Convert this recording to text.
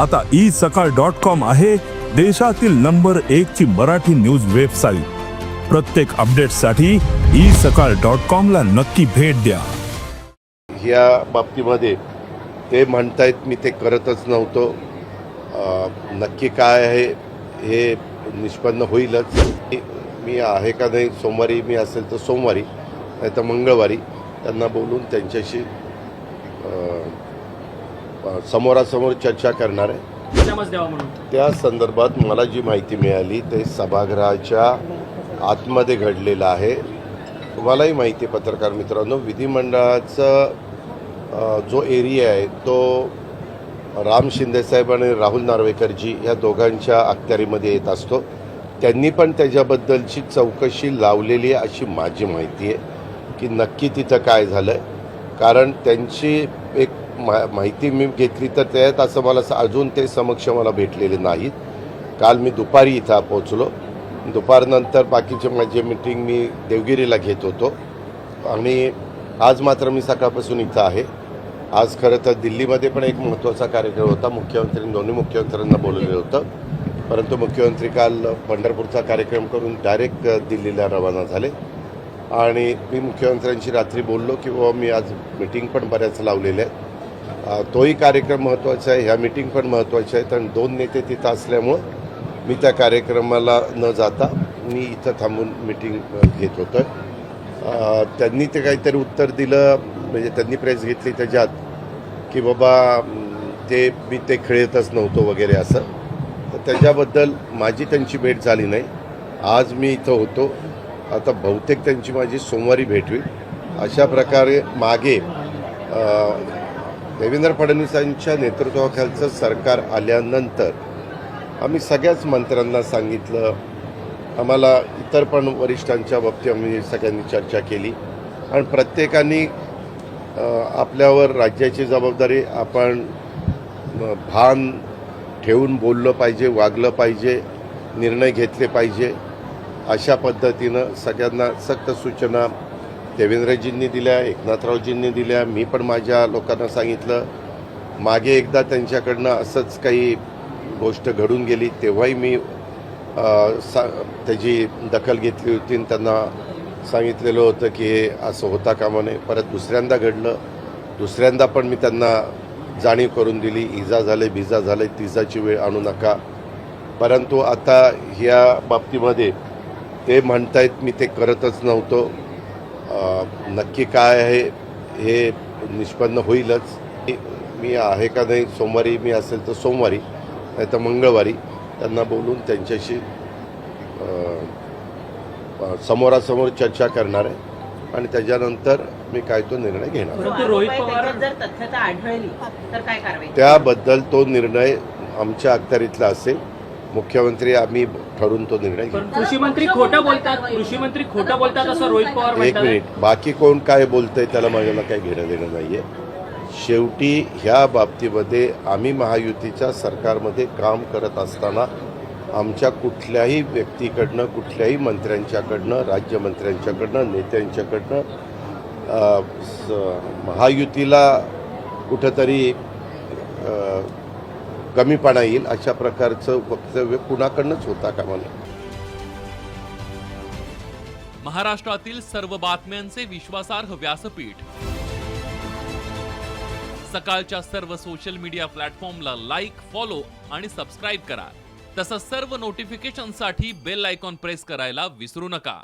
आता ई सकाळ dot com आहे देशातील नंबर एक ची मराठी न्यूज वेबसाईट. प्रत्येक अपडेटसाठी ई सकाळ डॉट कॉम ला नक्की भेट द्या. ह्या बाबतीमध्ये ते म्हणतायत मी ते करतच नव्हतो. नक्की काय आहे हे निष्पन्न होईलच. मी- आहे का नाही सोमवारी मी असेल तर सोमवारी नाही तर मंगळवारी त्यांना बोलून त्यांच्याशी समोरासमोर चर्चा करणार आहे. त्या संदर्भात मला जी माहिती मिळाली ते सभागृहाच्या आतमध्ये घडलेलं आहे. तुम्हालाही माहिती आहे पत्रकार मित्रांनो विधिमंडळाचं जो एरिया आहे तो राम शिंदेसाहेब आणि राहुल नार्वेकरजी या दोघांच्या अखत्यारीमध्ये येत असतो. त्यांनी पण त्याच्याबद्दलची चौकशी लावलेली आहे अशी माझी माहिती आहे की नक्की तिथं काय झालं आहे कारण त्यांची एक मा माहिती मी घेतली तर त्यात असं मला अजून ते समक्ष मला भेटलेले नाहीत. काल मी दुपारी इथं पोचलो दुपारनंतर बाकीचे माझे मिटिंग मी देवगिरीला घेत होतो. आणि आज मात्र मी सकाळपासून इथं आहे. आज खरं तर दिल्लीमध्ये पण एक महत्त्वाचा कार्यक्रम होता. मुख्यमंत्री दोन्ही मुख्यमंत्र्यांना बोलवलेलं होतं. परंतु मुख्यमंत्री काल पंढरपूरचा कार्यक्रम करून डायरेक्ट दिल्लीला रवाना झाले. आणि मी मुख्यमंत्र्यांशी रात्री बोललो की बाबा मी आज मिटिंग पण बऱ्याच लावलेल्या आहेत. तोही कार्यक्रम महत्त्वाचा आहे ह्या मिटिंग पण महत्त्वाच्या आहेत आणि दोन नेते तिथं असल्यामुळं मी त्या कार्यक्रमाला न जाता मी इथं थांबून मिटिंग घेत होतो त्यांनी ते काहीतरी उत्तर दिलं म्हणजे त्यांनी प्रेस घेतली त्याच्यात की बाबा ते मी ते खेळतच नव्हतो वगैरे असं. तर त्याच्याबद्दल माझी त्यांची भेट झाली नाही. आज मी इथं होतो. आता बहुतेक त्यांची माझी सोमवारी भेट होईल. अशा प्रकारे मागे देवेंद्र फडणवीसांच्या नेतृत्वाखालचं सरकार आल्यानंतर आम्ही सगळ्याच मंत्र्यांना सांगितलं. आम्हाला इतर पण वरिष्ठांच्या बाबतीत आम्ही सगळ्यांनी चर्चा केली. आणि प्रत्येकाने आपल्यावर राज्याची जबाबदारी आपण भान ठेवून बोललं पाहिजे वागलं पाहिजे निर्णय घेतले पाहिजे. अशा पद्धतीनं सगळ्यांना सक्त सूचना देवेंद्रजींनी दिल्या एकनाथरावजींनी दिल्या मी पण माझ्या लोकांना सांगितलं. मागे एकदा त्यांच्याकडनं असंच काही गोष्ट घडून गेली तेव्हाही मी सा त्याची दखल घेतली होती आणि त्यांना सांगितलेलं होतं की हे असं होता कामा नये. परत दुसऱ्यांदा घडलं. दुसऱ्यांदा पण मी त्यांना जाणीव करून दिली इजा झाले बिजा झाले तिजाची वेळ आणू नका. परंतु आता ह्या बाबतीमध्ये ते म्हणतायत मी ते करतच नव्हतो. नक्की काय आहे हे निष्पन्न होईलच. मी- मी आहे का नाही सोमवारी मी असेल तर सोमवारी नाही तर मंगळवारी त्यांना बोलून त्यांच्याशी समोरासमोर चर्चा करणार आहे आणि त्याच्यानंतर मी काय तो निर्णय घेणार आहे. परंतु रोहित आरोप आहे, पवार त्याच्यात जर तथ्यता आढळली तर काय कारवाई? त्याबद्दल तो निर्णय आमच्या अखत्यारीतला असेल. मुख्यमंत्री आम्ही ठरवून तो निर्णय घेऊ. कृषी मंत्री खोटं बोलतात कृषी मंत्री खोटं बोलतात असं रोहित पवार एक मिनिट बाकी कोण काय बोलतंय त्याला माझ्याला काही घेणं देणं नाहीये. शेवटी ह्या बाबतीमध्ये आम्ही महायुतीच्या सरकारमध्ये काम करत असताना आमच्या कुठल्याही व्यक्तीकडनं कुठल्याही मंत्र्यांच्याकडनं राज्यमंत्र्यांच्याकडनं नेत्यांच्याकडनं महायुतीला कुठंतरी कमीपणा येईल अशा प्रकारचं वक्तव्य कुणाकडनंच होता कामा नये. महाराष्ट्रातील सर्व बातम्यांचे विश्वासार्ह व्यासपीठ. सकाळच्या सर्व सोशल मीडिया प्लॅटफॉर्मला लाईक फॉलो आणि सबस्क्राईब करा. तसंच सर्व नोटिफिकेशनसाठी बेल आयकॉन प्रेस करायला विसरू नका.